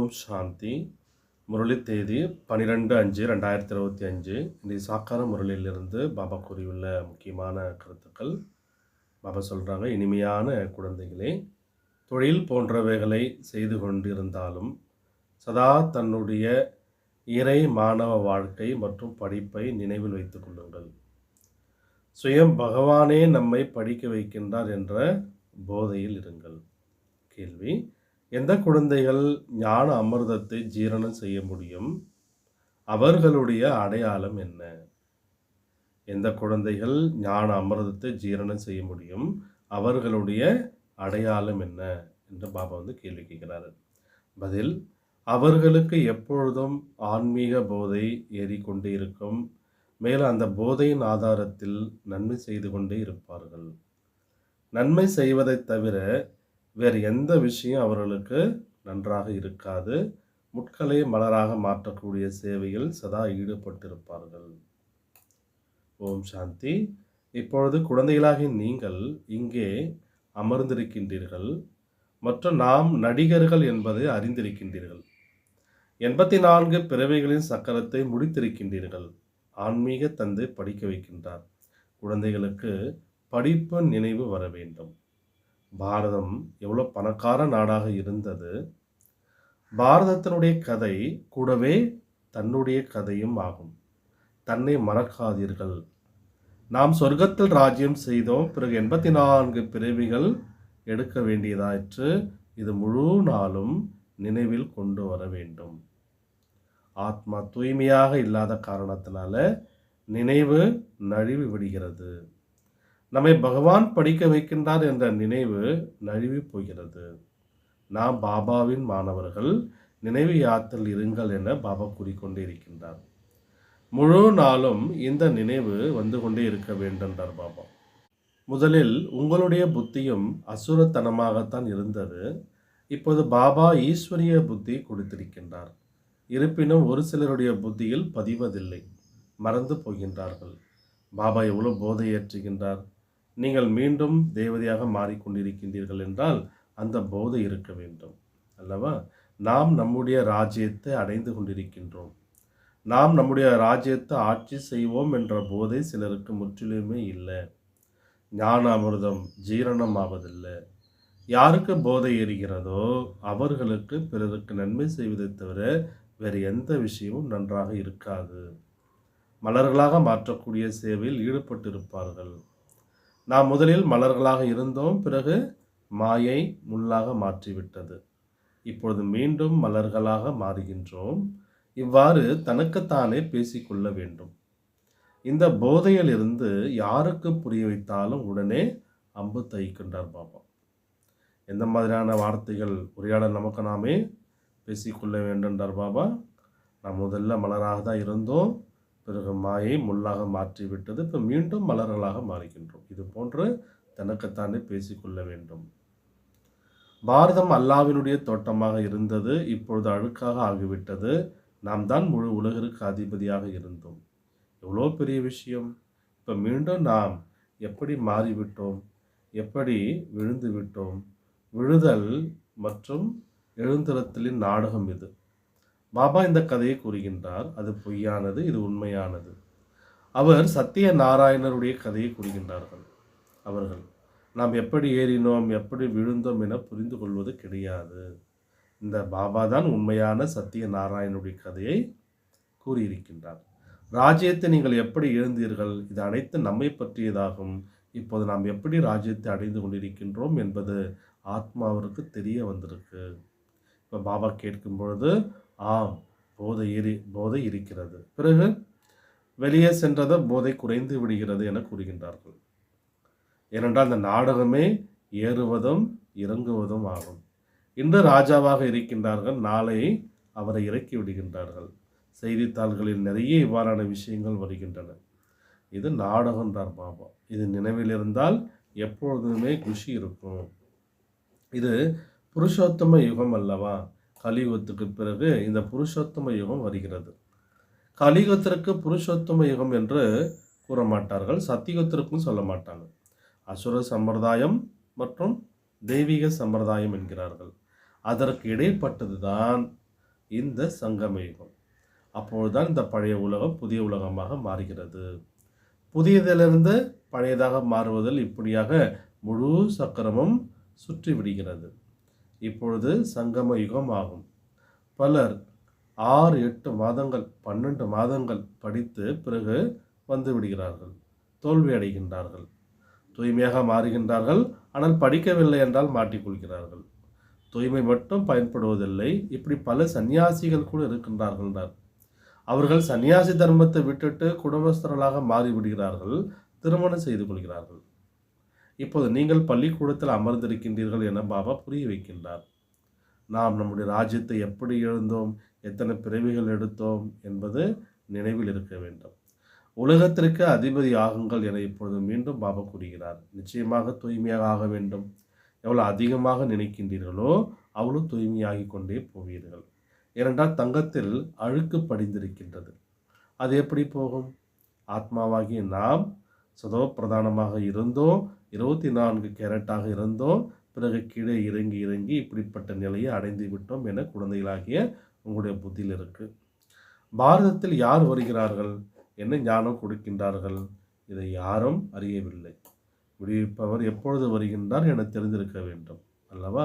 ஓம் சாந்தி. முரளி தேதி பன்னிரெண்டு அஞ்சு ரெண்டாயிரத்தி இருபத்தி அஞ்சு. இந்த சாக்கார முரளியிலிருந்து பாபா கூறியுள்ள முக்கியமான கருத்துக்கள். பாபா சொல்கிறாங்க இனிமையான குழந்தைகளே தொழில் போன்றவைகளை செய்து கொண்டிருந்தாலும் சதா தன்னுடைய இறை மாணவ வாழ்க்கை மற்றும் படிப்பை நினைவில் வைத்துக் கொள்ளுங்கள். சுயம் பகவானே நம்மை படிக்க வைக்கின்றார் என்ற போதையில் இருங்கள். கேள்வி எந்த குழந்தைகள் ஞான அமிர்தத்தை ஜீரணம் செய்ய முடியும்? அவர்களுடைய அடையாளம் என்ன? எந்த குழந்தைகள் ஞான அமிர்தத்தை ஜீரணம் செய்ய முடியும்? அவர்களுடைய அடையாளம் என்ன? என்று பாபா வந்து கேள்வி கேட்கிறாரு. பதில் அவர்களுக்கு எப்பொழுதும் ஆன்மீக போதை ஏறிக்கொண்டே இருக்கும். மேலும் அந்த போதையின் ஆதாரத்தில் நன்மை செய்து கொண்டே இருப்பார்கள். நன்மை செய்வதை தவிர வேறு எந்த விஷயம் அவர்களுக்கு நன்றாக இருக்காது. முட்களை மலராக மாற்றக்கூடிய சேவையில் சதா ஈடுபட்டிருப்பார்கள். ஓம் சாந்தி. இப்பொழுது குழந்தைகளாகிய நீங்கள் இங்கே அமர்ந்திருக்கின்றீர்கள். மற்றும் நாம் நடிகர்கள் என்பதை அறிந்திருக்கின்றீர்கள். எண்பத்தி நான்கு பிறவைகளின் சக்கரத்தை முடித்திருக்கின்றீர்கள். ஆன்மீக தந்தை படிக்க வைக்கின்றார். குழந்தைகளுக்கு படிப்பு நினைவு வர வேண்டும். பாரதம் எவ்வளோ பணக்கார நாடாக இருந்தது. பாரதத்தினுடைய கதை கூடவே தன்னுடைய கதையும் ஆகும். தன்னை மறக்காதீர்கள். நாம் சொர்க்கத்தில் ராஜ்யம் செய்தோம். பிறகு எண்பத்தி நான்கு பிறவிகள் எடுக்க வேண்டியதாயிற்று. இது முழு நாளும் நினைவில் கொண்டு வர வேண்டும். ஆத்மா தூய்மையாக இல்லாத காரணத்தினால நினைவு நழுவி விடுகிறது. நம்மை பகவான் படிக்க வைக்கின்றார் என்ற நினைவு நழுவி போகிறது. நாம் பாபாவின் மாணவர்கள் நினைவு யாத்தில் இருங்கள் என பாபா கூறிக்கொண்டே இருக்கின்றார். முழு நாளும் இந்த நினைவு வந்து கொண்டே இருக்க வேண்டும்ன்றார் பாபா. முதலில் உங்களுடைய புத்தியும் அசுரத்தனமாகத்தான் இருந்தது. இப்போது பாபா ஈஸ்வரிய புத்தி கொடுத்திருக்கின்றார். இருப்பினும் ஒரு சிலருடைய புத்தியில் பதிவதில்லை. மறந்து போகின்றார்கள். பாபா எவ்வளோ போதை ஏற்றுகின்றார் நீங்கள் மீண்டும் தேவதையாக மாறிக்கொண்டிருக்கின்றீர்கள் என்றால் அந்த போதை இருக்க வேண்டும். அல்லவா? நாம் நம்முடைய ராஜ்யத்தை அடைந்து கொண்டிருக்கின்றோம். நாம் நம்முடைய ராஜ்யத்தை ஆட்சி செய்வோம் என்ற போதை சிலருக்கு முற்றிலுமே இல்லை. ஞான அமிர்தம் ஜீரணம் ஆவதில்லை யாருக்கு போதை எறிகிறதோ அவர்களுக்கு பிறருக்கு நன்மை செய்வதை தவிர வேறு எந்த விஷயமும் நன்றாக இருக்காது. மலர்களாக மாற்றக்கூடிய சேவையில் ஈடுபட்டிருப்பார்கள். நாம் முதலில் மலர்களாக இருந்தோம் பிறகு மாயை முள்ளாக மாற்றிவிட்டது. இப்பொழுது மீண்டும் மலர்களாக மாறுகின்றோம். இவ்வாறு தனக்குத்தானே பேசிக்கொள்ள வேண்டும். இந்த போதையிலிருந்து யாருக்கு புரிய வைத்தாலும் உடனே அம்பு தைக்கின்றார் பாபா. எந்த மாதிரியான வார்த்தைகள் உரையாடல் நமக்கு நாமே பேசிக்கொள்ள வேண்டுன்றார் பாபா. நாம் முதல்ல மலராக தான் இருந்தோம். பிறகு மாயை முள்ளாக மாற்றிவிட்டது. இப்போ மீண்டும் மலர்களாக மாறுகின்றோம். இது போன்று தனக்குத்தானே பேசிக்கொள்ள வேண்டும். பாரதம் அல்லாவினுடைய தோட்டமாக இருந்தது. இப்பொழுது அழுக்காக ஆகிவிட்டது. நாம் தான் முழு உலகிற்கு அதிபதியாக இருந்தோம். எவ்வளோ பெரிய விஷயம். இப்போ மீண்டும் நாம் எப்படி மாறிவிட்டோம்? எப்படி விழுந்து விட்டோம் விழுதல் மற்றும் எழுந்திரத்தலின் நாடகம் இது. பாபா இந்த கதையை கூறுகின்றார் அது பொய்யானது இது உண்மையானது. அவர் சத்திய நாராயணருடைய கதையை கூறுகின்றார்கள். அவர்கள் நாம் எப்படி ஏறினோம் எப்படி விழுந்தோம் என புரிந்து கொள்வது கிடையாது. இந்த பாபா தான் உண்மையான சத்திய நாராயணனுடைய கதையை கூறியிருக்கின்றார். ராஜ்யத்தை நீங்கள் எப்படி எழுந்தீர்கள்? இது அனைத்து நம்மை பற்றியதாகும். இப்போது நாம் எப்படி ராஜ்யத்தை அடைந்து கொண்டிருக்கின்றோம் என்பது ஆத்மாவிற்கு தெரிய வந்திருக்கு. இப்போ பாபா கேட்கும் பொழுது ஆம் போதை இரு போதை இருக்கிறது. பிறகு வெளியே சென்றதை போதை குறைந்து விடுகிறது என கூறுகின்றார்கள். ஏனென்றால் அந்த நாடகமே ஏறுவதும் இறங்குவதும் ஆகும். இன்று ராஜாவாக இருக்கின்றார்கள் நாளை அவரை இறக்கி விடுகின்றார்கள். செய்தித்தாள்களில் நிறைய இவ்வாறான விஷயங்கள் வருகின்றன. இது நாடகம்ன்றார் பாபா. இது நினைவில் இருந்தால் எப்பொழுதுமே குஷி இருக்கும். இது புருஷோத்தம யுகம் அல்லவா? கலியுகத்துக்கு பிறகு இந்த புருஷோத்தம யுகம் வருகிறது. கலியுகத்திற்கு புருஷோத்தம யுகம் என்று கூற மாட்டார்கள் சத்தியுகத்திற்கும் சொல்ல மாட்டாங்க. அசுர சம்பிரதாயம் மற்றும் தெய்வீக சம்பிரதாயம் என்கிறார்கள். அதற்கு இடைப்பட்டது தான் இந்த சங்கம யுகம். அப்பொழுதுதான் இந்த பழைய உலகம் புதிய உலகமாக மாறுகிறது. புதியதிலிருந்து பழையதாக மாறுவதில் இப்படியாக முழு சக்கரமும் சுற்றி விடுகிறது. இப்பொழுது சங்கம யுகம் ஆகும் பலர் ஆறு எட்டு மாதங்கள் பன்னெண்டு மாதங்கள் படித்து பிறகு வந்து விடுகிறார்கள். தோல்வி அடைகின்றார்கள். தூய்மையாக மாறுகின்றார்கள். ஆனால் படிக்கவில்லை என்றால் மாட்டிக்கொள்கிறார்கள் தூய்மை மட்டும் பயன்படுவதில்லை. இப்படி பல சன்னியாசிகள் கூட இருக்கின்றார்கள் அவர்கள் சன்னியாசி தர்மத்தை விட்டுட்டு குடும்பஸ்தர்களாக மாறிவிடுகிறார்கள். திருமணம் செய்து கொள்கிறார்கள். இப்போது நீங்கள் பள்ளிக்கூடத்தில் அமர்ந்திருக்கின்றீர்கள் என பாபா புரிய வைக்கின்றார். நாம் நம்முடைய ராஜ்யத்தை எப்படி எழுந்தோம் எத்தனை பிறவிகள் எடுத்தோம் என்பது நினைவில் இருக்க வேண்டும். உலகத்திற்கு அதிபதி ஆகுங்கள் என இப்பொழுது மீண்டும் பாபா கூறுகிறார். நிச்சயமாக தூய்மையாக ஆக வேண்டும். எவ்வளோ அதிகமாக நினைக்கின்றீர்களோ அவ்வளோ தூய்மையாகி கொண்டே போவீர்கள். ஏனென்றால் தங்கத்தில் அழுக்கு படிந்திருக்கின்றது. அது எப்படி போகும்? ஆத்மாவாகிய நாம் சதோ பிரதானமாக இருந்தோம். இருபத்தி நான்கு கேரட்டாக இருந்தோம். பிறகு கீழே இறங்கி இறங்கி இப்படிப்பட்ட நிலையை அடைந்து விட்டோம் என குழந்தைகளாகிய உங்களுடைய புத்தியில் இருக்குது பாரதத்தில் யார் வருகிறார்கள்? என்ன ஞானம் கொடுக்கின்றார்கள்? இதை யாரும் அறியவில்லை. விடுவிப்பவர் எப்பொழுது வருகின்றார் என தெரிந்திருக்க வேண்டும். அல்லவா?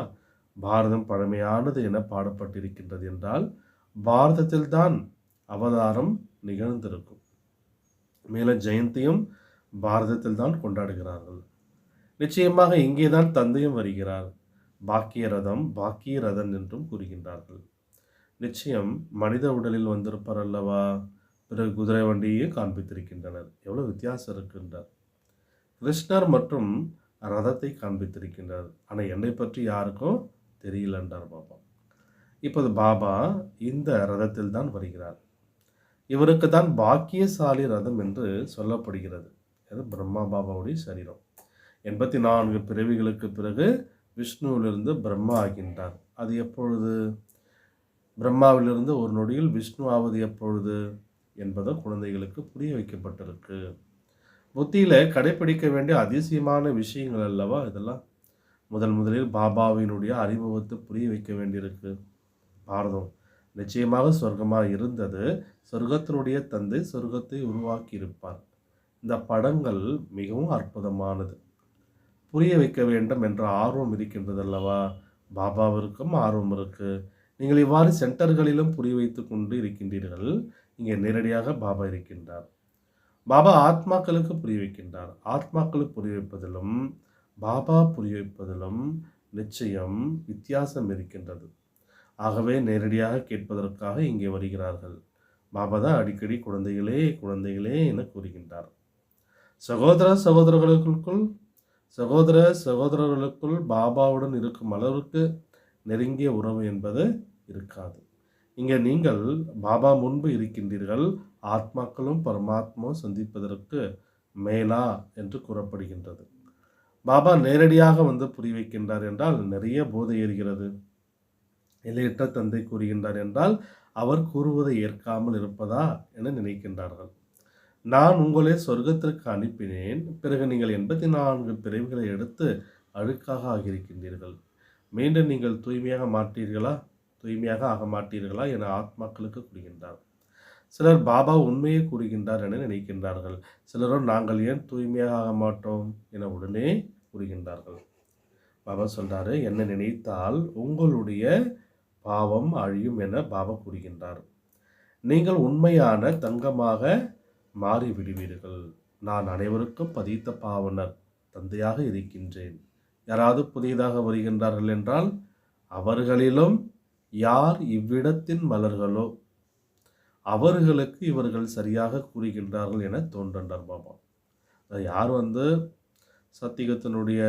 பாரதம் பழமையானது என பாடப்பட்டிருக்கின்றது என்றால் பாரதத்தில்தான் அவதாரம் நிகழ்ந்திருக்கும். மேலும் ஜெயந்தியும் பாரதத்தில் தான் கொண்டாடுகிறார்கள். நிச்சயமாக இங்கே தான் தந்தையும் வருகிறார். பாக்கிய ரதம் பாக்கிய ரதன் என்றும் கூறுகின்றார்கள். நிச்சயம் மனித உடலில் வந்திருப்பார் அல்லவா பிறகு குதிரை வண்டியை காண்பித்திருக்கின்றனர். எவ்வளோ வித்தியாசம் இருக்கின்றார். கிருஷ்ணர் மற்றும் ரதத்தை காண்பித்திருக்கின்றார். ஆனால் என்னை பற்றி யாருக்கும் தெரியலன்றார் பாபா. இப்போது பாபா இந்த ரதத்தில் தான் வருகிறார். இவருக்கு தான் பாக்கியசாலி ரதம் என்று சொல்லப்படுகிறது. அது பிரம்மா பாபாவுடைய சரீரம். எண்பத்தி நான்கு பிறவிகளுக்கு பிறகு விஷ்ணுவிலிருந்து பிரம்மா ஆகின்றார். அது எப்பொழுது? பிரம்மாவிலிருந்து ஒரு நொடியில் விஷ்ணு ஆவது எப்பொழுது? என்பதை குழந்தைகளுக்கு புரிய வைக்கப்பட்டிருக்கு. புத்தியில் கடைபிடிக்க வேண்டிய அதிசயமான விஷயங்கள் அல்லவா இதெல்லாம்? முதல் முதலில் பாபாவினுடைய அறிமுகத்தை புரிய வைக்க வேண்டியிருக்கு. பாரதம் நிச்சயமாக சொர்க்கமாக இருந்தது. சொர்க்கத்தினுடைய தந்தை சொர்க்கத்தை உருவாக்கி இருப்பார் இந்த படங்கள் மிகவும் அற்புதமானது. புரிய வைக்க வேண்டும் என்ற ஆர்வம் இருக்கின்றது அல்லவா பாபாவிற்கும் ஆர்வம் இருக்குது நீங்கள் இவ்வாறு சென்டர்களிலும் புரிய வைத்து கொண்டு இருக்கின்றீர்கள். இங்கே நேரடியாக பாபா இருக்கின்றார். பாபா ஆத்மாக்களுக்கு புரிய வைக்கின்றார். ஆத்மாக்களுக்கு புரிய வைப்பதிலும் பாபா புரிய வைப்பதிலும் நிச்சயம் வித்தியாசம் இருக்கின்றது. ஆகவே நேரடியாக கேட்பதற்காக இங்கே வருகிறார்கள். பாபா தான் அடிக்கடி குழந்தைகளே குழந்தைகளே என கூறுகின்றார். சகோதர சகோதரர்களுக்குள் சகோதர சகோதரர்களுக்குள் பாபாவுடன் இருக்கும் அளவுக்கு நெருங்கிய உறவு என்பது இருக்காது. இங்கே நீங்கள் பாபா முன்பு இருக்கின்றீர்கள் ஆத்மாக்களும் பரமாத்மாவும் சந்திப்பதற்கு மேலா என்று கூறப்படுகின்றது. பாபா நேரடியாக வந்து புரி வைக்கின்றார் என்றால் நிறைய போதை ஏறுகிறது. எல்லையற்ற தந்தை கூறுகின்றார் என்றால் அவர் கூறுவதை ஏற்காமல் இருப்பதா என நினைக்கின்றார்கள். நான் உங்களை சொர்க்கத்திற்கு அனுப்பினேன். பிறகு நீங்கள் எண்பத்தி நான்கு பிரிவுகளை எடுத்து அழுக்காக ஆகியிருக்கின்றீர்கள். மீண்டும் நீங்கள் தூய்மையாக மாட்டீர்களா? தூய்மையாக ஆக மாட்டீர்களா? என ஆத்மாக்களுக்கு கூறுகின்றார். சிலர் பாபா உண்மையை கூறுகின்றார் என நினைக்கின்றார்கள். சிலரோ நாங்கள் ஏன் தூய்மையாக ஆக மாட்டோம்? என உடனே கூறுகின்றார்கள். பாபா சொல்கிறாரு என்ன நினைத்தால் உங்களுடைய பாவம் அழியும் என பாபா கூறுகின்றார். நீங்கள் உண்மையான தங்கமாக மாறி விடுவீர்கள் நான் அனைவருக்கும் பதித்த பாவனர் தந்தையாக இருக்கின்றேன். யாராவது புதியதாக வருகின்றார்கள் என்றால் அவர்களிலும் யார் இவ்விடத்தின் மலர்களோ அவர்களுக்கு இவர்கள் சரியாக கூறுகின்றார்கள் என தோன்றனர் பாபா. யார் வந்து சத்தியத்தினுடைய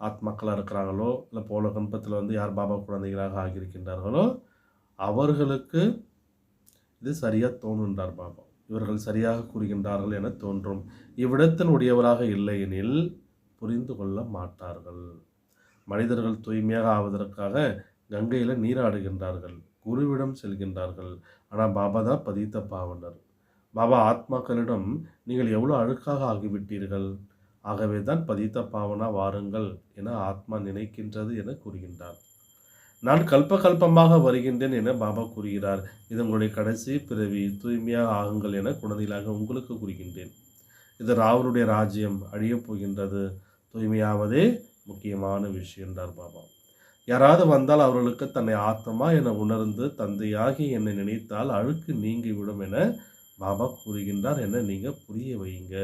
ஆத்மாக்களாக இருக்கிறாங்களோ இல்லை போல கம்பத்தில் வந்து யார் பாபா குழந்தைகளாக ஆகியிருக்கின்றார்களோ அவர்களுக்கு இது சரியாக தோணுன்றார் பாபா. இவர்கள் சரியாக கூறுகின்றார்கள் என தோன்றும். இவ்விடத்தினுடையவராக இல்லையெனில் புரிந்து கொள்ள மாட்டார்கள். மனிதர்கள் தூய்மையாக ஆவதற்காக கங்கையில் நீராடுகின்றார்கள் குருவிடம் செல்கின்றார்கள். ஆனால் பாபா தான் பதித்த பாவனர். பாபா ஆத்மாக்களிடம் நீங்கள் எவ்வளோ அழுக்காக ஆகிவிட்டீர்கள்? ஆகவே தான் பதித்த பாவனா வாருங்கள் என ஆத்மா நினைக்கின்றது என கூறுகின்றார் நான் கல்ப கல்பமாக வருகின்றேன் என பாபா கூறுகிறார். இது உங்களுடைய கடைசி பிறவி தூய்மையாக ஆகுங்கள் என குழந்தைகளாக உங்களுக்கு கூறுகின்றேன். இது ராவனுடைய ராஜ்யம் அழியப் போகின்றது. தூய்மையாவதே முக்கியமான விஷயம் என்றார் பாபா. யாராவது வந்தால் அவர்களுக்கு தன்னை ஆத்மா என உணர்ந்து தந்தையாகி என்னை நினைத்தால் அழுக்கு நீங்கிவிடும் என பாபா கூறுகின்றார் என நீங்கள் புரிய வைங்க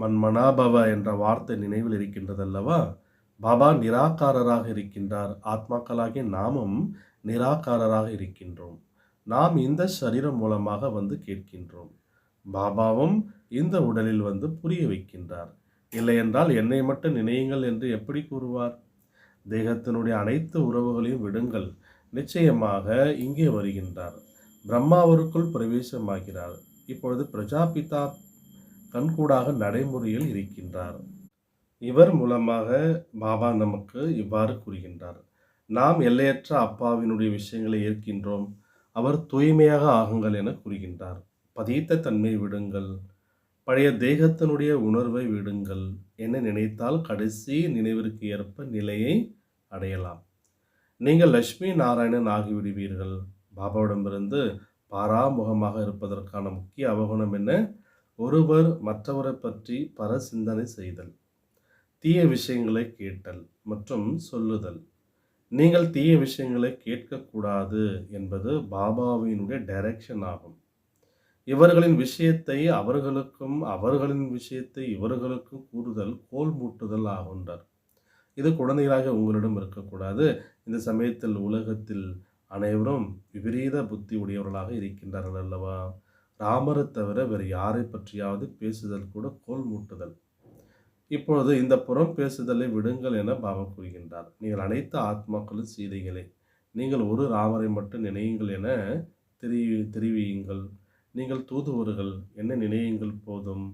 மன்மனாபவ என்ற வார்த்தை நினைவில் இருக்கின்றதல்லவா? பாபா நிராகாரராக இருக்கின்றார். ஆத்மாக்களாகிய நாமும் நிராகாரராக இருக்கின்றோம். நாம் இந்த சரீரம் மூலமாக வந்து கேட்கின்றோம். பாபாவும் இந்த உடலில் வந்து புரிய வைக்கின்றார். இல்லையென்றால் என்னை மட்டும் நினையுங்கள் என்று எப்படி கூறுவார்? தேகத்தினுடைய அனைத்து உறவுகளையும் விடுங்கள். நிச்சயமாக இங்கே வருகின்றார். பிரம்மாவருக்குள் பிரவேசமாகிறார். இப்பொழுது பிரஜாபிதா கண்கூடாக நடைமுறையில் இருக்கின்றார். இவர் மூலமாக பாபா நமக்கு இவ்வாறு கூறுகின்றார். நாம் எல்லையற்ற அப்பாவினுடைய விஷயங்களை ஏற்கின்றோம். அவர் தூய்மையாக ஆகுங்கள் என கூறுகின்றார். பதித்த தன்மை விடுங்கள். பழைய தேகத்தினுடைய உணர்வை விடுங்கள் என நினைத்தால் கடைசி நினைவிற்கு ஏற்ப நிலையை அடையலாம். நீங்கள் லட்சுமி நாராயணன் ஆகிவிடுவீர்கள். பாபாவிடமிருந்து பாராமுகமாக இருப்பதற்கான முக்கிய அவகுணம் என்ன? ஒருவர் மற்றவரை பற்றி பர சிந்தனை செய்தல். தீய விஷயங்களை கேட்டல் மற்றும் சொல்லுதல். நீங்கள் தீய விஷயங்களை கேட்கக்கூடாது என்பது பாபாவினுடைய டைரக்ஷன் ஆகும். இவர்களின் விஷயத்தை அவர்களுக்கும் அவர்களின் விஷயத்தை இவர்களுக்கும் கூறுதல் கோல் மூட்டுதல் ஆகின்றார். இது குழந்தைகளாக உங்களிடம் இருக்கக்கூடாது. இந்த சமயத்தில் உலகத்தில் அனைவரும் விபரீத புத்தி உடையவர்களாக இருக்கின்றார்கள் அல்லவா? ராமரை தவிர வேறு யாரை பற்றியாவது பேசுதல் கூட கோல் மூட்டுதல். இப்பொழுது இந்த புறம் பேசுதலை விடுங்கள் என பாபா கூறுகின்றார். நீங்கள் அனைத்து ஆத்மாக்களும் சீதைகளே நீங்கள் ஒரு ராமரை மட்டும் நினையுங்கள் என தெரிவி தெரிவியுங்கள். நீங்கள் தூதுவர்கள் என்ன நினையுங்கள் போதும்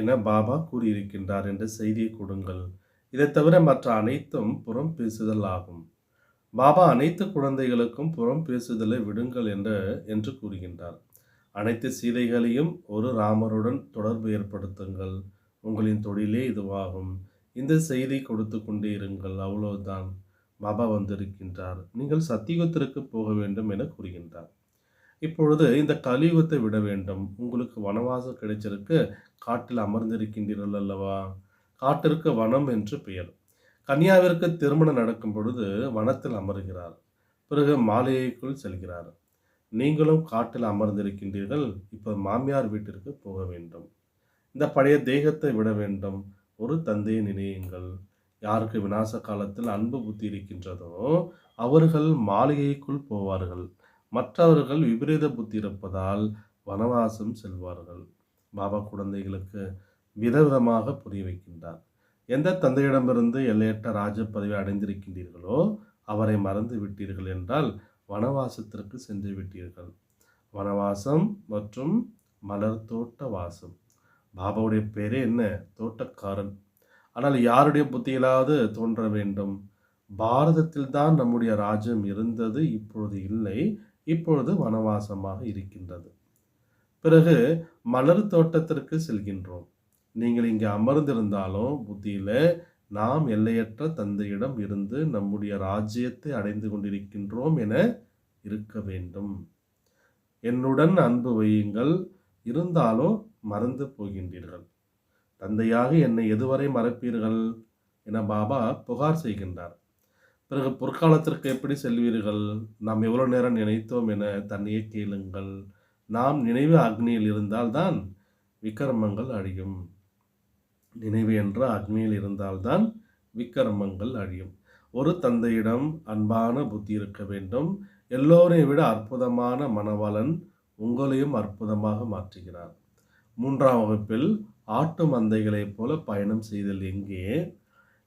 என பாபா கூறியிருக்கின்றார் என்ற செய்தியை கொடுங்கள். இதை தவிர மற்ற அனைத்தும் புறம் பேசுதல் ஆகும். பாபா அனைத்து குழந்தைகளுக்கும் புறம் பேசுதலை விடுங்கள் என்ற என்று கூறுகின்றார். அனைத்து சீதைகளையும் ஒரு ராமருடன் தொடர்பு ஏற்படுத்துங்கள். உங்களின் தொழிலே இதுவாகும். இந்த செய்தி கொடுத்து கொண்டே இருங்கள். அவ்வளவுதான். பாபா வந்திருக்கின்றார். நீங்கள் சத்தியுகத்திற்கு போக வேண்டும் என கூறுகின்றார். இப்பொழுது இந்த கலியுகத்தை விட வேண்டும். உங்களுக்கு வனவாசம் கிடைச்சிருக்கு. காட்டில் அமர்ந்திருக்கின்றீர்கள் அல்லவா? காட்டிற்கு வனம் என்று பெயர். கன்யாவிற்கு திருமணம் நடக்கும் பொழுது வனத்தில் அமர்கிறார். பிறகு மாளிகைக்குள் செல்கிறார். நீங்களும் காட்டில் அமர்ந்திருக்கின்றீர்கள். இப்போ மாமியார் வீட்டிற்கு போக வேண்டும். இந்த பழைய தேகத்தை விட வேண்டும். ஒரு தந்தையை நினையுங்கள். யாருக்கு விநாச காலத்தில் அன்பு புத்தி இருக்கின்றதோ அவர்கள் மாளிகைக்குள் போவார்கள். மற்றவர்கள் விபரீத புத்தி இருப்பதால் வனவாசம் செல்வார்கள். பாபா குழந்தைகளுக்கு விதவிதமாக புரிய வைக்கின்றார். எந்த தந்தையிடமிருந்து எல்லையற்ற ராஜ பதவி அடைந்திருக்கின்றீர்களோ அவரை மறந்து விட்டீர்கள் என்றால் வனவாசத்திற்கு சென்று விட்டீர்கள். வனவாசம் மற்றும் மலர் தோட்ட வாசம். பாபாவுடைய பேரே என்ன? தோட்டக்காரன். ஆனால் யாருடைய புத்தியிலாவது தோன்ற வேண்டும்? பாரதத்தில் தான் நம்முடைய ராஜ்யம் இருந்தது இப்பொழுது இல்லை. இப்பொழுது வனவாசமாக இருக்கின்றது. பிறகு மலர் தோட்டத்திற்கு செல்கின்றோம். நீங்கள் இங்கே அமர்ந்திருந்தாலும் புத்தியில் நாம் எல்லையற்ற தந்தையிடம் இருந்து நம்முடைய ராஜ்யத்தை அடைந்து கொண்டிருக்கின்றோம் என இருக்க வேண்டும். என்னுடன் அன்பு வையுங்கள். இருந்தாலும் மறந்து போகின்றீர்கள். தந்தையாக என்னை எதுவரை மறப்பீர்கள்? என பாபா புகார் செய்கின்றார். பிறகு பொற்காலத்திற்கு எப்படி செல்வீர்கள்? நாம் எவ்வளோ நேரம் நினைத்தோம் என தன்னையே கேளுங்கள். நாம் நினைவு அக்னியில் இருந்தால்தான் விக்கிரமங்கள் அழியும். நினைவு என்ற அக்னியில் இருந்தால்தான் விக்கிரமங்கள் அழியும். ஒரு தந்தையிடம் அன்பான புத்தி இருக்க வேண்டும். எல்லோரையும் விட அற்புதமான மனவளன் உங்களையும் அற்புதமாக மாற்றுகிறார். மூன்றாம் வகுப்பில் ஆட்டு மந்தைகளைப் போல பயணம் செய்தல் எங்கே?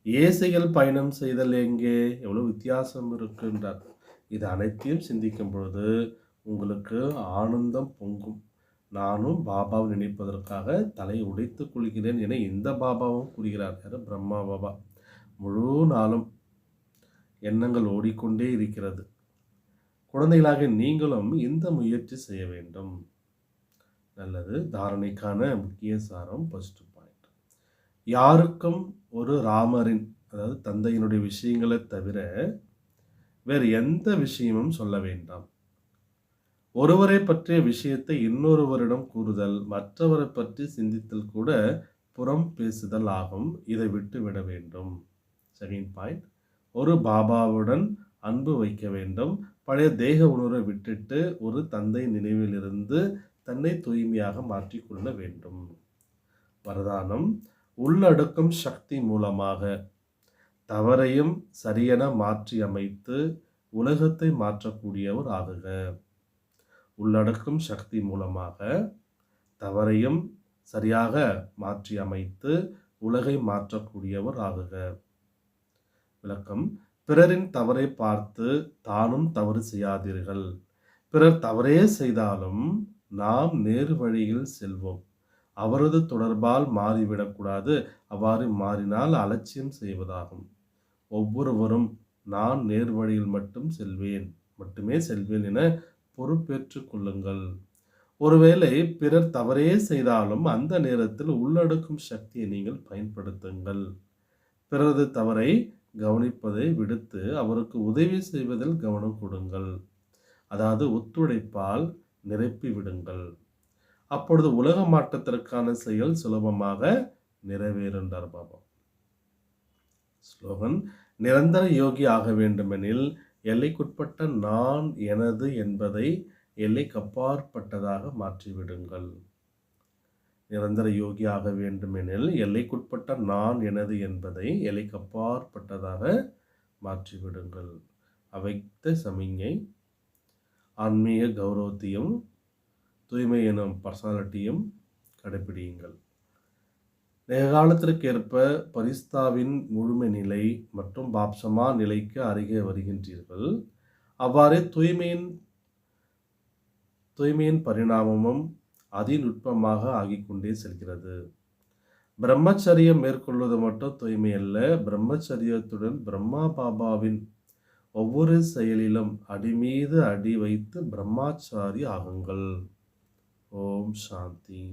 ஏசைகள் பயணம் செய்தல் எங்கே? எவ்வளோ வித்தியாசம் இருக்கின்றார். இது அனைத்தையும் சிந்திக்கும் பொழுது உங்களுக்கு ஆனந்தம் பொங்கும். நானும் பாபாவை நினைப்பதற்காக தலையை உடைத்துக் கொள்கிறேன் என இந்த பாபாவும் கூறுகிறார். யார்? பிரம்மா பாபா. முழு நாளும் எண்ணங்கள் ஓடிக்கொண்டே இருக்கிறது. குழந்தைகளாக நீங்களும் இந்த முயற்சி செய்ய வேண்டும். நல்லது. தாரணைக்கான முக்கிய சாரம் ஃபஸ்ட்டு பாயிண்ட் யாருக்கும் ஒரு ராமரின் அதாவது தந்தையினுடைய விஷயங்களை தவிர வேறு எந்த விஷயமும் சொல்ல வேண்டாம். ஒருவரை பற்றிய விஷயத்தை இன்னொருவரிடம் கூறுதல் மற்றவரை பற்றி சிந்தித்தல் கூட புறம் பேசுதல் ஆகும். இதை விட்டு விட வேண்டும். செகண்ட் பாயிண்ட் ஒரு பாபாவுடன் அன்பு வைக்க வேண்டும். பழைய தேக உணர்வை விட்டுட்டு ஒரு தந்தை நினைவிலிருந்து தன்னை தூய்மையாக மாற்றிக்கொள்ள வேண்டும். வரதானம் உள்ளடக்கும் சக்தி மூலமாக தவறையும் சரியென மாற்றி அமைத்து உலகத்தை மாற்றக்கூடியவர் ஆகுக. உள்ளடக்கும் சக்தி மூலமாக தவறையும் சரியாக மாற்றி அமைத்து உலகை மாற்றக்கூடியவர் ஆகுக. விளக்கம் பிறரின் தவறை பார்த்து தானும் தவறு செய்யாதீர்கள். பிறர் தவறே செய்தாலும் நாம் நேரு வழியில் செல்வோம். அவரது தொடர்பால் மாறிவிடக்கூடாது அவ்வாறு மாறினால் அலட்சியம் செய்வதாகும். ஒவ்வொருவரும் நான் நேர் வழியில் மட்டும் செல்வேன். மட்டுமே செல்வேன் என பொறுப்பேற்று கொள்ளுங்கள். ஒருவேளை பிறர் தவறே செய்தாலும் அந்த நேரத்தில் உள்ளடக்கும் சக்தியை நீங்கள் பயன்படுத்துங்கள். பிறரது தவறை கவனிப்பதை விடுத்து அவருக்கு உதவி செய்வதில் கவனம் கொடுங்கள். அதாவது ஒத்துழைப்பால் நிரப்பிவிடுங்கள். அப்பொழுது உலக மாற்றத்திற்கான செயல் சுலபமாக நிறைவேறுன்றார் பாபா. ஸ்லோகன் நிரந்தர யோகி ஆக வேண்டுமெனில் எல்லைக்குட்பட்ட நான் எனது என்பதை எல்லைக்கப்பாற்பட்டதாக மாற்றிவிடுங்கள். நிரந்தர யோகி ஆக வேண்டுமெனில் எல்லைக்குட்பட்ட நான் எனது என்பதை எல்லைக்கப்பாற்பட்டதாக மாற்றிவிடுங்கள். அவைத்த சமிஞை ஆன்மீக கௌரவத்தையும் தூய்மை எனும் பர்சனாலிட்டியும் கடைபிடியுங்கள் ஏற்ப பரிஸ்தாவின் முழுமை நிலை மற்றும் பாப்சமா நிலைக்கு அருகே வருகின்றீர்கள். அவ்வாறே தூய்மையின் தூய்மையின் பரிணாமமும் அதிநுட்பமாக ஆகிக்கொண்டே செல்கிறது. பிரம்மச்சரியம் மேற்கொள்வது மட்டும் தூய்மை அல்ல பிரம்மச்சரியத்துடன் பிரம்மா பாபாவின் ஒவ்வொரு செயலிலும் அடி மீது அடி வைத்து பிரம்மாச்சாரி ஆகுங்கள். ஓம் சாந்தி.